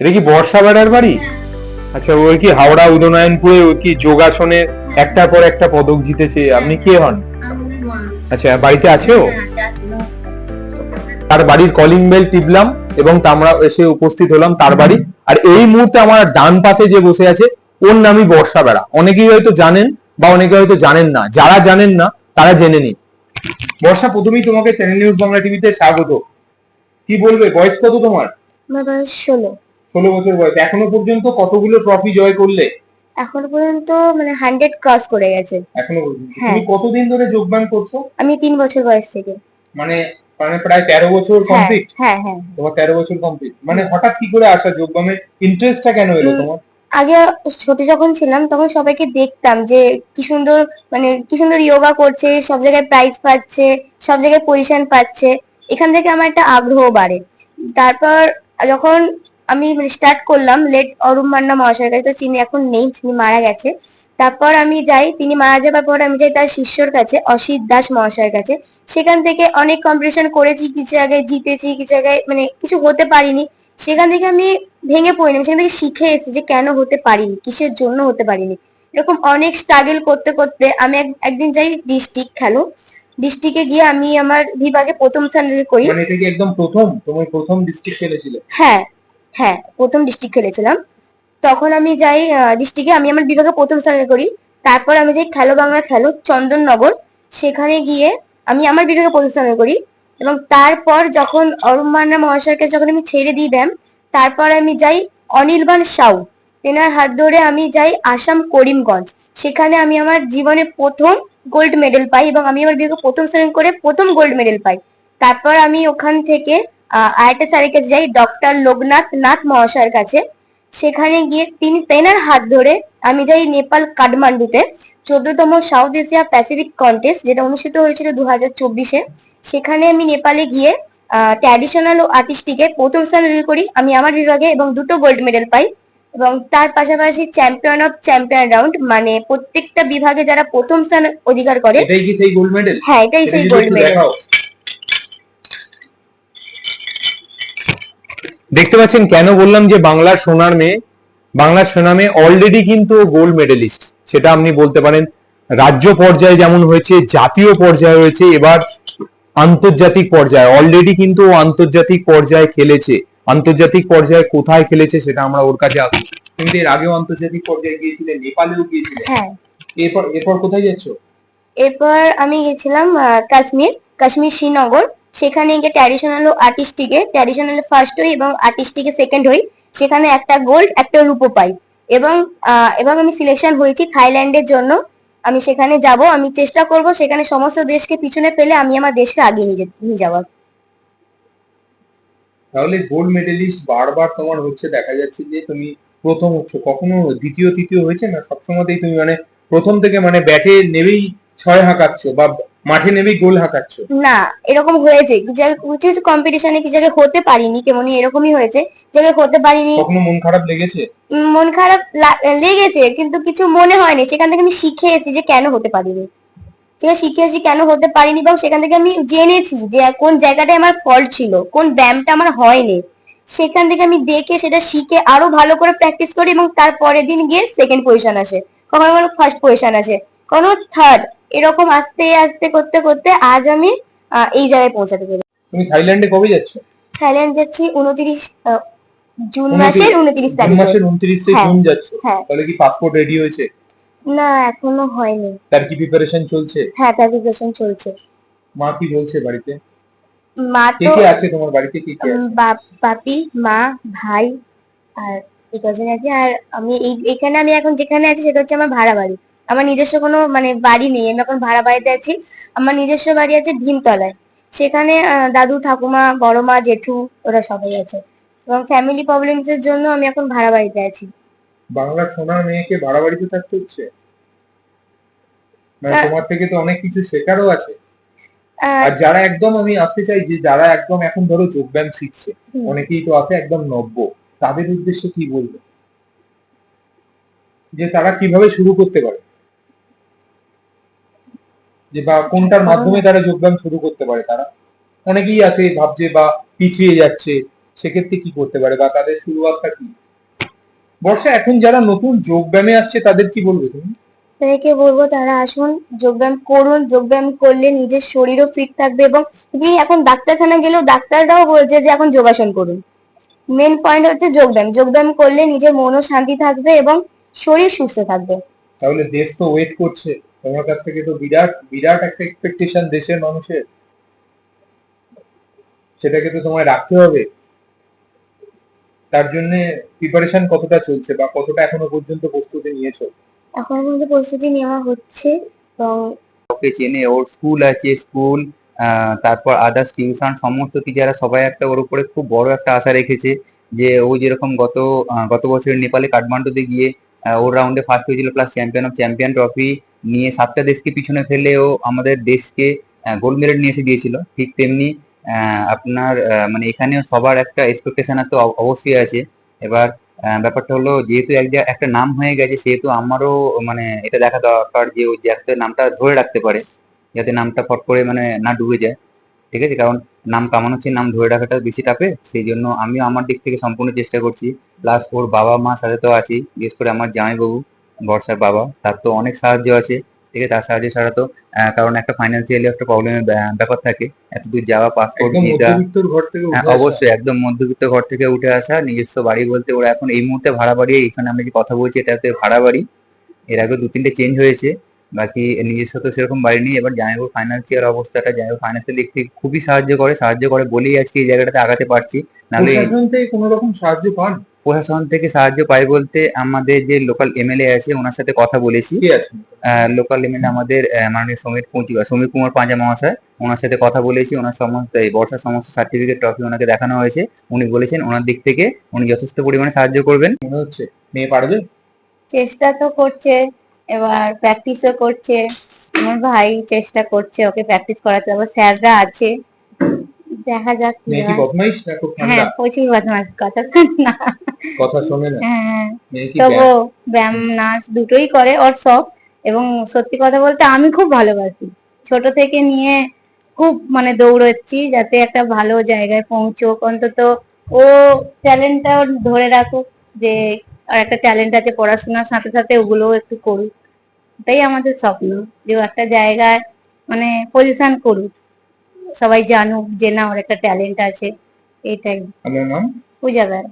এটা কি বর্ষা বেড়ার বাড়ি? আচ্ছা ওই কি হাওড়া উদয়নারায়ণপুরে ওই কি যোগাসনে একটার পর একটা পদক জিতেছে? আপনি কে হন? আচ্ছা বাড়িতে আছে ও হ্যাঁ, তার বাড়ির কলিং বেল টিপলাম এবং আমরা এসে উপস্থিত হলাম তার বাড়ি। আর এই মুহূর্তে আমার ডান পাশে যে বসে আছে ওর নামই বর্ষা বেড়া। অনেকেই হয়তো জানেন বা অনেকে হয়তো জানেন না। যারা জানেন না তারা জেনে নিন। বর্ষা প্রথমেই তোমাকে চ্যানেল নিউজ বাংলা টিভিতে স্বাগত। কি বলবে? বয়স কত তোমার? আমার বয়স ষোলো। ষোলো বছর বয়স। এখনও পর্যন্ত কতগুলো ট্রফি জয় করলে? এখনও পর্যন্ত মানে হান্ড্রেড ক্রস করে গেছে। এখনও পর্যন্ত। হ্যাঁ। তুমি কতদিন ধরে যোগদান করছ? আমি তিন বছর বয়স থেকে। মানে মানে প্রায় তেরো বছর হ্যাঁ কমপ্লিট হ্যাঁ হ্যাঁ। তোমার তেরো বছর কমপ্লিট মানে হঠাৎ কি করে আসা যোগব্যায়ামের ইন্টারেস্টটা কেন এলো তোমার? আগে ছোট যখন ছিলাম তখন সবাইকে দেখতাম যে কি সুন্দর মানে কি সুন্দর যোগা করছে সব জায়গায় প্রাইজ পাচ্ছে সব জায়গায় পজিশন পাচ্ছে। এখান থেকে আমার একটা আগ্রহ বাড়ে। তারপর যখন আমি স্টার্ট করলাম লেট অরুম মান্না মহাশয়ের কাছে তো তিনি এখন নেই তিনি মারা গেছে। তারপর আমি যাই তিনি মারা যাবার পর আমি যাই তার শিষ্যর কাছে অসিত দাস মহাশয়ের কাছে। সেখান থেকে অনেক কম্পিটিশন করেছি কিছু জায়গায় জিতেছি কিছু জায়গায় মানে কিছু হতে পারিনি। সেখান থেকে আমি ভেঙে পড়িনি সেখান থেকে শিখে এসেছি যে কেন হতে পারিনি কিসের জন্য হতে পারিনি। এরকম অনেক স্ট্রাগল করতে করতে আমি এক- একদিন যাই ডিস্ট্রিক্ট খেলো। ডিস্ট্রিক্টে গিয়ে আমি আমার বিভাগে প্রথম স্থান করি। মানে এটা কি একদম প্রথম? তুমি প্রথম ডিস্ট্রিক্ট খেলেছিলে হ্যাঁ। হ্যাঁ প্রথম ডিস্ট্রিক্ট খেলেছিলাম। তখন আমি যাই ডিস্ট্রিক্টে আমি আমার বিভাগে প্রথম স্থানে করি। তারপর আমি যাই খেলো বাংলা খেলো চন্দননগর, সেখানে গিয়ে আমি আমার বিভাগে প্রথম স্থানে করি। এবং তারপর যখন অরুণ মান্না মহাশয়কে যখন আমি ছেড়ে দিই ব্যায়াম তারপর আমি যাই অনির্বাণ সাউ। তেনার হাত ধরে আমি যাই আসাম করিমগঞ্জ। সেখানে আমি আমার জীবনে প্রথম গোল্ড মেডেল পাই এবং আমি আমার বিভাগে প্রথম স্থান করে প্রথম গোল্ড মেডেল পাই। তারপর আমি ওখান থেকে আরেকটা স্যারের কাছে যাই ডক্টর লোকনাথ নাথ মহাশয়ের কাছে। সেখানে গিয়ে তিনি তেনার হাত ধরে আমি যাই নেপাল কাঠমান্ডুতে চোদ্দতম সাউথ এশিয়া প্যাসিফিক কন্টেস্ট যেটা অনুষ্ঠিত হয়েছিল দু হাজার চব্বিশে সেখানে আমি নেপালে গিয়ে ট্র্যাডিশনাল ও আর্টিস্টিকে প্রথম স্থান অধিকার করি। আমি আমার বিভাগে এবং দুটো গোল্ড মেডেল পাই এবং তার পাশাপাশি চ্যাম্পিয়ন অফ চ্যাম্পিয়ন রাউন্ড মানে প্রত্যেকটা বিভাগে যারা প্রথম স্থান অধিকার করে হ্যাঁ এটাই সেই গোল্ড মেডেল দেখতে পাচ্ছেন কেন বললাম যে বাংলার সোনার মেয়ে বাংলার সোনার মেয়ে অলরেডি কিন্তু গোল্ড মেডেলিস্ট সেটা আপনি বলতে পারেন রাজ্য পর্যায়ে যেমন হয়েছে জাতীয় পর্যায়ে হয়েছে এবার আন্তর্জাতিক পর্যায়ে অলরেডি কিন্তু আন্তর্জাতিক পর্যায়ে খেলেছে। আন্তর্জাতিক পর্যায়ে কোথায় খেলেছে সেটা আমরা ওর কাছে আসব। কিন্তু এর আগেও আন্তর্জাতিক পর্যায়ে গিয়েছিলেন নেপালেও গিয়েছিলেন হ্যাঁ। এরপর এরপর কোথায় যাচ্ছ? এরপর আমি গেছিলাম কাশ্মীর কাশ্মীর শ্রীনগর। সেখানে গিয়ে ট্র্যাডিশনাল ও আর্টিস্টিকে ট্র্যাডিশনাল ফার্স্ট হই এবং আর্টিস্টিকে সেকেন্ড হই। সেখানে একটা গোল্ড একটা রূপো পাই। এবং এবং আমি সিলেকশন হয়েছি থাইল্যান্ডের জন্য। আমি সেখানে যাব, আমি চেষ্টা করব সেখানে সমস্ত দেশকে পিছনে ফেলে আমি আমার দেশকে আগে নিয়ে যাওয়ার। তাহলে গোল্ড মেডেলিস্ট বারবার তোমার হচ্ছে দেখা যাচ্ছে যে তুমি প্রথম হচ্ছ। কখনো দ্বিতীয়, তৃতীয় হয়েছে না? সবসময়তেই তুমি মানে প্রথম থেকে মানে ব্যাটে নেবেই ছয় হাঁকাচ্ছ বা মাঠে নেবেই গোল হাঁকাচ্ছ। না এরকম হয়েছে। কিছু কিছু কম্পিটিশনে কিছু জায়গায় হতে পারিনি কেমনই এরকমই হয়েছে। জায়গায় হতে পারিনি কখনো মন খারাপ লেগেছে? মন খারাপ লেগেছে কিন্তু কিছু মনে হয়নি। সেখান থেকে আমি শিখে এসেছি যে কেন হতে পারিনি। সেটা শিখে এসেছি কেন হতে পারিনি এবং সেখান থেকে আমি জেনেছি যে কোন জায়গাটায় আমার ফল্ট ছিল কোন ব্যায়ামটা আমার হয়নি। সেখান থেকে আমি দেখে সেটা শিখে আরও ভালো করে প্র্যাকটিস করি এবং তার পরের দিন গিয়ে সেকেন্ড পজিশন আসে। কখনো কখনো ফার্স্ট পজিশন আসে। কখনো থার্ড এরকম আস্তে আস্তে করতে করতে আজ আমি এই জায়গায় পৌঁছাতে পেরেছি। তুমি থাইল্যান্ডে কবে যাচ্ছ? থাইল্যান্ড যাচ্ছি উনত্রিশ জুন 29 মাসের উনত্রিশ জুন তারিখে। মাসের উনত্রিশে হ্যাঁ। জুন যাচ্ছ? হ্যাঁ। তাহলে কি পাসপোর্ট রেডি হয়েছে? না এখনও হয়নি। তার কি প্রিপারেশন চলছে? হ্যাঁ তার প্রিপারেশন চলছে। মা কি বলছে বাড়িতে? মা তো কে আছে তোমার বাড়িতে? কে কে আছে? বাপ মা ভাই আর এই কজন আছে। আর আমি এই এখানে আমি এখন যেখানে আছি সেটা হচ্ছে আমার ভাড়া বাড়ি। আমার নিজস্ব কোনো মানে বাড়ি নেই আমি এখন ভাড়া বাড়িতে আছি। আমার নিজস্ব বাড়ি আছে ভীমতলায়। সেখানে দাদু ঠাকুমা বড় মা জেঠু ওরা সবাই আছে। এবং ফ্যামিলি প্রবলেমস এর জন্য আমি এখন ভাড়া বাড়িতে আছি। বাংলার সোনার মেয়েকে ভাড়া বাড়িতে থাকতে হচ্ছে? মানে তোমার থেকে তো অনেক কিছু শেখারও আছে। আর যারা একদম আমি আসতে চাই যে যারা একদম এখন ধরো যোগব্যায়াম শিখছে অনেকেই তো আছে একদম নব্য। তাদের উদ্দেশ্যে কি বলব? যে তারা কীভাবে শুরু করতে পারে? যে বা কোনটার মাধ্যমে তারা যোগব্যায়াম শুরু করতে পারে তারা। অনেকেই আছে ভাবছে বা পিছিয়ে যাচ্ছে সেক্ষেত্রে কি করতে পারে বা তাদের শুরুয়াতটা কি? বর্ষা এখন যারা নতুন যোগ ব্যায়ামে আসছে তাদের কি বলবে তুমি? তাদেরকে বলব তারা আসুন যোগব্যায়াম করুন যোগব্যায়াম করলে নিজের শরীরও ফিট থাকবে এবং তুমি এখন ডাক্তারখানা গেলেও ডাক্তাররাও বলছে যে এখন যোগাসন করুন। মেন পয়েন্ট হচ্ছে যোগব্যায়াম। যোগব্যায়াম করলে নিজের মনও শান্তি থাকবে এবং শরীর সুস্থ থাকবে। তাহলে দেশ তো ওয়েট করছে। তোমার কাছ থেকে তো বিরাট বিরাট একটা এক্সপেকটেশন দেশের মানুষের। সেটাকে তো তোমায় রাখতে হবে। তার জন্য প্রিপারেশন কতটা চলছে বা কতটা এখনও পর্যন্ত প্রস্তুতি নিয়েছো? এখনও পর্যন্ত প্রস্তুতি নেওয়া হচ্ছে এবং ওকে চেনে ওর স্কুল আছে স্কুল তারপর আদার্স টিউশন সমস্ত টিচাররা সবাই একটা ওর উপরে খুব বড় একটা আশা রেখেছে যে ও যেরকম গত গত বছর নেপালে কাঠমান্ডুতে গিয়ে ওর রাউন্ডে ফার্স্ট হয়েছিল plus champion of champion trophy নিয়ে সাতটা দেশকে পিছনে ফেলে ও আমাদের দেশকে গোল্ড মেডেল নিয়ে এসে দিয়েছিল। ঠিক তেমনি আপনার মানে এখানেও সবার একটা এক্সপেকটেশন তো অবশ্যই আছে। এবার ব্যাপারটা হলো যেহেতু এক একটা নাম হয়ে গেছে, সেহেতু আমারও মানে এটা দেখা দরকার যে ও যে একটা নামটা ধরে রাখতে পারে, যাতে নামটা ফট করে মানে না ডুবে যায়। ঠিক আছে? কারণ নাম কামানো হচ্ছে নাম ধরে রাখাটা বেশি টাপে সেই জন্য আমিও আমার দিক থেকে সম্পূর্ণ চেষ্টা করছি। প্লাস ওর বাবা মা সাথে তো আছি বিশেষ করে আমার জামাইবাবু বর্ষার বাবা তার তো অনেক সাহায্য আছে। ঠিক আছে? তার সাহায্য ছাড়া তো কারণ একটা ফাইন্যান্সিয়ালি একটা প্রবলেমের ব্যাপার থাকে। এত দূর যাওয়া পাসপোর্ট হ্যাঁ অবশ্যই একদম মধ্যবিত্ত ঘর থেকে উঠে আসা। নিজস্ব বাড়ি বলতে ওরা এখন এই মুহূর্তে ভাড়া বাড়ি এখানে আমি যে কথা বলছি এটাতে ভাড়া বাড়ি। এর আগে দু তিনটে চেঞ্জ হয়েছে। বাকি নিজস্ব তো সেরকম বাড়ি নেই এবার জামাইবাবু ফাইন্যান্সিয়াল অবস্থাটা জামাইবাবু ফাইন্যান্সিয়াল দিক থেকে খুবই সাহায্য করে সাহায্য করে বলেই আজকে এই জায়গাটাতে আগাতে পারছি। নাহলে প্রশাসন থেকে কোনো রকম সাহায্য পান? প্রশাসন থেকে সাহায্য পাই বলতে আমাদের যে লোকাল এমএলএ আছে ওনার সাথে কথা বলেছি। লোকাল এমএলএ আমাদের মাননীয় সমীর পুঁজি সমীর কুমার পাঁজা মহাশয়। ওনার সাথে কথা বলেছি ওনার সমস্ত এই বর্ষার সমস্ত সার্টিফিকেট ট্রফি ওনাকে দেখানো হয়েছে। উনি বলেছেন ওনার দিক থেকে উনি যথেষ্ট পরিমাণে সাহায্য করবেন। মনে হচ্ছে মেয়ে পারবে? চেষ্টা তো করছে। এবার প্র্যাকটিসও করছে। আমার ভাই চেষ্টা করছে ওকে প্র্যাকটিস করাতে। আবার স্যাররা আছে। দেখা যাক কি হয়। বদমাইশ না খুব হ্যাঁ প্রচুর বদমাস কথা না। কথা শোনে না? হ্যাঁ। তবু ব্যায়াম? নাচ দুটোই করে ওর শখ। এবং সত্যি কথা বলতে আমি খুব ভালোবাসি। ছোট থেকে নিয়ে খুব মানে দৌড়চ্ছি যাতে একটা ভালো জায়গায় পৌঁছোক। অন্তত ও ট্যালেন্টটা ধরে রাখুক যে আর একটা ট্যালেন্ট আছে পড়াশোনার সাথে সাথে ওগুলোও একটু করুক। এটাই আমাদের স্বপ্ন যে একটা জায়গায় মানে পজিশন করুক। সবাই জানুক যে না ওর একটা ট্যালেন্ট আছে এটাই। নাম? পূজা বেড়া